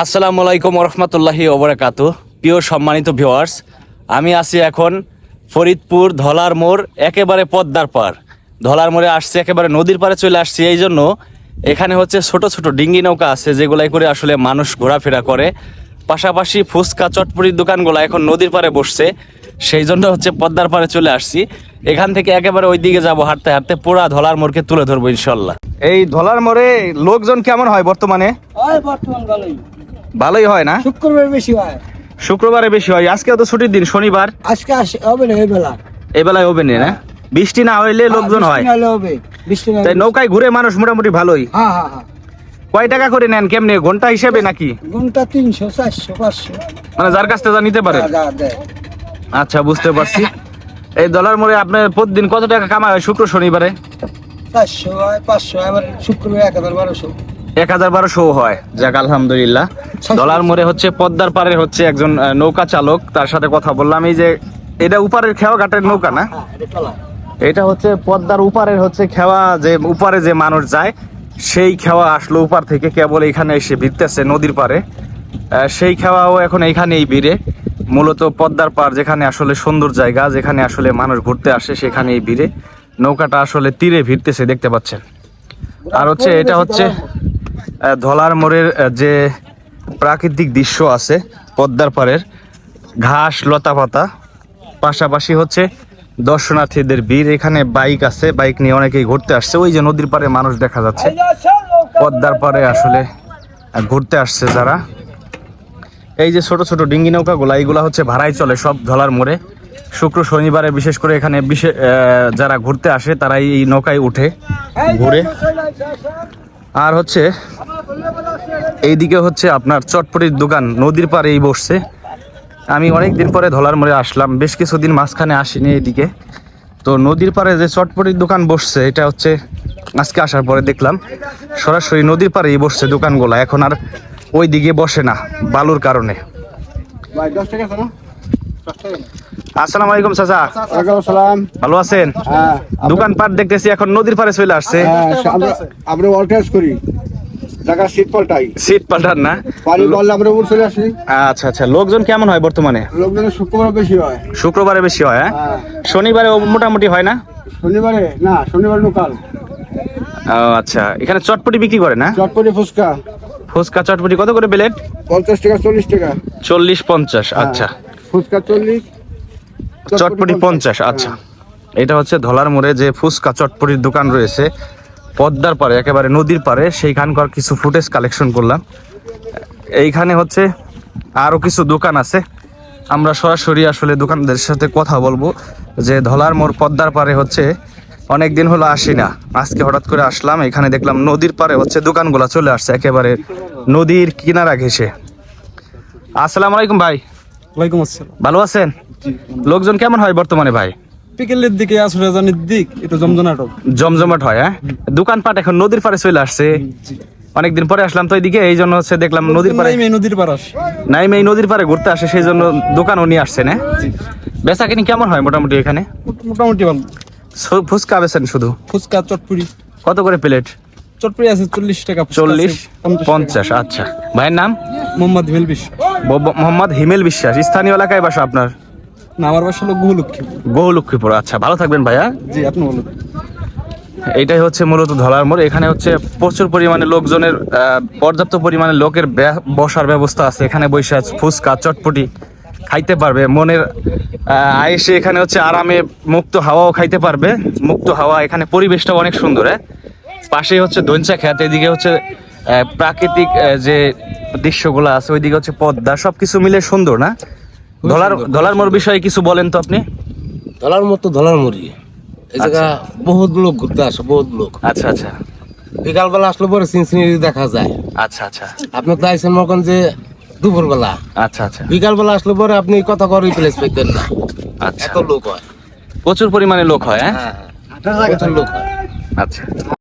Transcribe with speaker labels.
Speaker 1: আসসালামু আলাইকুম রহমতুল্লাহি ওবরাকাত। প্রিয় সম্মানিত ভিওয়ার্স আমি আছি এখন ফরিদপুর ধলার মোড় একেবারে পদ্মার পার ধলার মোড়ে আসছি একেবারে নদীর পাড়ে চলে আসছি। এই জন্য এখানে হচ্ছে ছোট ছোট ডিঙ্গি নৌকা আছে যেগুলাই করে আসলে মানুষ ঘোরাফেরা করে। পাশাপাশি ফুচকা চটপুরির দোকানগুলো এখন নদীর পাড়ে বসছে। সেই জন্য হচ্ছে পদ্মার পাড়ে চলে আসছি। এখান থেকে একেবারে ওই দিকে যাব হাঁটতে হাঁটতে পুরা ধলার মোড়কে তুলে ধরবো ইনশাল্লাহ এই ধলার মোড়ে লোকজন কেমন হয় বর্তমানে?
Speaker 2: বর্তমান ভালোই।
Speaker 1: ভালোই হয় না?
Speaker 2: শুক্রবার বেশি হয়।
Speaker 1: শুক্রবারে বেশি হয় আজকেও তো ছুটির দিন শনিবার?
Speaker 2: আজকে হবে না এই বেলা।
Speaker 1: এই বেলায় হবে না বৃষ্টি না হইলে লোকজন হয়।
Speaker 2: বৃষ্টি নাহলে
Speaker 1: তাই নৌকায় ঘুরে মানুষ মোটামুটি ভালোই।
Speaker 2: হ্যাঁ হ্যাঁ হ্যাঁ।
Speaker 1: কয় টাকা করে নেন কেমনে? ঘণ্টা হিসেবে নাকি?
Speaker 2: ঘণ্টা তিনশো চারশো পাঁচশো।
Speaker 1: মানে যার কাছ থেকে যা নিতে পারে। আচ্ছা বুঝতে পারছি। এই ডলার মোড়ে আপনার প্রতিদিন কত টাকা কামাই হয় শুক্র শনিবারে?
Speaker 2: চারশো হয় পাঁচশো হয়, আবার শুক্রবার এক হাজার বারোশো।
Speaker 1: এক হাজার বারোশো হয়। যাক আলহামদুলিল্লাহ। ডলার মোড়ে হচ্ছে পদ্মার পারে হচ্ছে একজন নৌকা চালক তার সাথে কথা বললাম। এই যে এটা উপারের খেওয়া ঘাটের নৌকা না?
Speaker 2: হ্যাঁ এটা
Speaker 1: হচ্ছে পদ্মার উপারের হচ্ছে খেওয়া যে উপারে যে মানুষ যায় সেই খেওয়া আসলো উপার থেকে কেবল এখানে এসে ভিড়তেছে নদীর পারে সেই খেওয়াও এখন এইখানেই ভিড়ে। মূলত পদ্মার পার যেখানে আসলে সুন্দর জায়গা যেখানে আসলে মানুষ ঘুরতে আসে সেখানেই ভিড়ে। নৌকাটা আসলে তীরে ভিড়তেছে দেখতে পাচ্ছেন। আর হচ্ছে এটা হচ্ছে ধলার মোড়ের যে প্রাকৃতিক দৃশ্য আছে পদ্মার পাড়ের, ঘাস লতা পাতা পাশাপাশি হচ্ছে দর্শনার্থীদের ভিড়। এখানে বাইক আছে, বাইক নিয়ে অনেকেই ঘুরতে আসছে। ওই যে নদীর পাড়ে মানুষ দেখা যাচ্ছে। পদ্মার পাড়ে আসলে ঘুরতে আসছে যারা। এই যে ছোট ছোট ডিঙ্গি নৌকাগুলা, এইগুলা হচ্ছে ভাড়াই চলে সব ধলার মোড়ে। শুক্র শনিবারে বিশেষ করে এখানে বিশেষ যারা ঘুরতে আসে তারা এই নৌকায় উঠে, ঘুরে। আর হচ্ছে এইদিকে হচ্ছে আপনার চটপটির দোকান নদীর পাড়েই বসছে। আমি অনেক দিন পরে ধলার মোড়ে আসলাম বেশ কিছুদিন মাঝখানে আসিনি এইদিকে। তো নদীর পাড়ে যে চটপটির দোকান বসছে এটা হচ্ছে আজকে আসার পরে দেখলাম সরাসরি নদীর পাড়েই বসছে দোকানগুলো এখন আর ওই দিকে বসে না বালুর কারণে। আসসালামু আলাইকুম চাচা। ভালো আছেন?
Speaker 2: হ্যাঁ
Speaker 1: দোকানপাট দেখতেছি এখন নদীর পাড়ে চলে আসছে।
Speaker 2: হ্যাঁ আমরা অল্টাস করি। জায়গা সিট পাল্টাই।
Speaker 1: সিট পাল্টান না?
Speaker 2: পানি বললে আমরা উপর চলে আসি।
Speaker 1: আচ্ছা আচ্ছা। লোকজন কেমন হয় বর্তমানে?
Speaker 2: লোকজনের শুক্রবার বেশি হয়।
Speaker 1: শুক্রবারে বেশি হয় হ্যাঁ?
Speaker 2: হ্যাঁ।
Speaker 1: শনিবারে মোটামুটি হয় না?
Speaker 2: শনিবারে না শনিবার লোকাল।
Speaker 1: ও, আচ্ছা। এখানে চটপটি বিক্রি করে না?
Speaker 2: চটপটি ফুচকা।
Speaker 1: ফুচকা চটপটি কত করে প্লেট?
Speaker 2: পঞ্চাশ টাকা চল্লিশ টাকা।
Speaker 1: চল্লিশ পঞ্চাশ আচ্ছা।
Speaker 2: ফুচকা চল্লিশ
Speaker 1: চটপটি পঞ্চাশ। আচ্ছা। এটা হচ্ছে ধলার মোড়ে যে ফুচকা চটপটির দোকান রয়েছে। পদ্মার পারে একেবারে নদীর পারে সেইখানকার কিছু ফুটেজ কালেকশন করলাম। এইখানে হচ্ছে আরও কিছু দোকান আছে। আমরা সরাসরি আসলে দোকানদের সাথে কথা বলব যে ধলার মোড় পদ্মার পারে হচ্ছে অনেক দিন হলো আসি না। আজকে হঠাৎ করে আসলাম এখানে দেখলাম নদীর পারে হচ্ছে দোকানগুলো চলে আসছে একেবারে নদীর কিনারা ঘেসে আসসালামু আলাইকুম ভাই।
Speaker 3: ওয়ালাইকুম আসসালাম।
Speaker 1: ভালো আছেন? লোকজন কেমন হয় বর্তমানে ভাই?
Speaker 3: বিকেলের দিকে আসলে জানির দিক একটু জমজনাটক
Speaker 1: জমজমাট হয় হ্যাঁ? দোকানপাট এখন নদীর পাড়ে চলে আসছে। অনেকদিন পরে আসলাম তো এইদিকে এই জন্য হচ্ছে দেখলাম নদীর পাড়ে
Speaker 3: নদীর পার আসে।
Speaker 1: নাইম এই নদীর পাড়ে ঘুরতে আসে সেই জন্য দোকানও নিয়ে আসছে না? বেচা কিনি কেমন হয় মোটামুটি এখানে?
Speaker 3: মোটামুটি ভালো।
Speaker 1: ফুচকা বেছেন শুধু?
Speaker 3: ফুচকা চটপুরি
Speaker 1: কত করে প্লেট?
Speaker 3: চটপুরি আছে চল্লিশ টাকা
Speaker 1: চল্লিশ?
Speaker 3: পঞ্চাশ
Speaker 1: আচ্ছা। ভাইয়ের নাম।
Speaker 3: মোহাম্মদ হিমেল বিশ
Speaker 1: ব- মোহাম্মদ হিমেল বিশ্বাস স্থানীয় এলাকায় বাসা আপনার?
Speaker 3: না আমার বাসা হলো গুহলক্ষ্মী
Speaker 1: বহু আচ্ছা ভালো থাকবেন ভাইয়া।
Speaker 3: জি আপনি বলুন
Speaker 1: এইটাই হচ্ছে মূলত ধলার মোড়। এখানে হচ্ছে প্রচুর পরিমাণে লোকজনের পর্যাপ্ত পরিমাণে লোকের বসার ব্যবস্থা আছে। এখানে বসে আছে ফুচকা চটপটি খাইতে পারবে। মনের আয়েসে এখানে হচ্ছে আরামে মুক্ত হাওয়াও খাইতে পারবে। মুক্ত হাওয়া এখানে পরিবেশটা অনেক সুন্দর হ্যাঁ? পাশে হচ্ছে দঞ্চা খ্যাত এদিকে হচ্ছে প্রাকৃতিক যে দৃশ্যগুলো আছে ওইদিকে হচ্ছে পদ্মা সবকিছু মিলে সুন্দর না? ধলার ধলার মোড় বিষয়ে কিছু বলেন তো আপনি?
Speaker 4: ধলার মতো ধলার মুড়ি এই জায়গা বহুত লোক ঘুরতে আসে বহুত লোক।
Speaker 1: আচ্ছা আচ্ছা।
Speaker 4: বিকালবেলা আসলে পরে সিনসিনারি দেখা যায়।
Speaker 1: আচ্ছা আচ্ছা।
Speaker 4: আপনি তো আইসেন মকন যে দুপুরবেলা।
Speaker 1: আচ্ছা আচ্ছা।
Speaker 4: বিকালবেলা আসলে পরে আপনি কথা করে প্লেস পেতেন না।
Speaker 1: আচ্ছা।
Speaker 4: এত লোক হয়।
Speaker 1: প্রচুর পরিমাণে লোক হয়? হ্যাঁ
Speaker 4: হ্যাঁ। প্রচুর লোক হয়।
Speaker 1: আচ্ছা।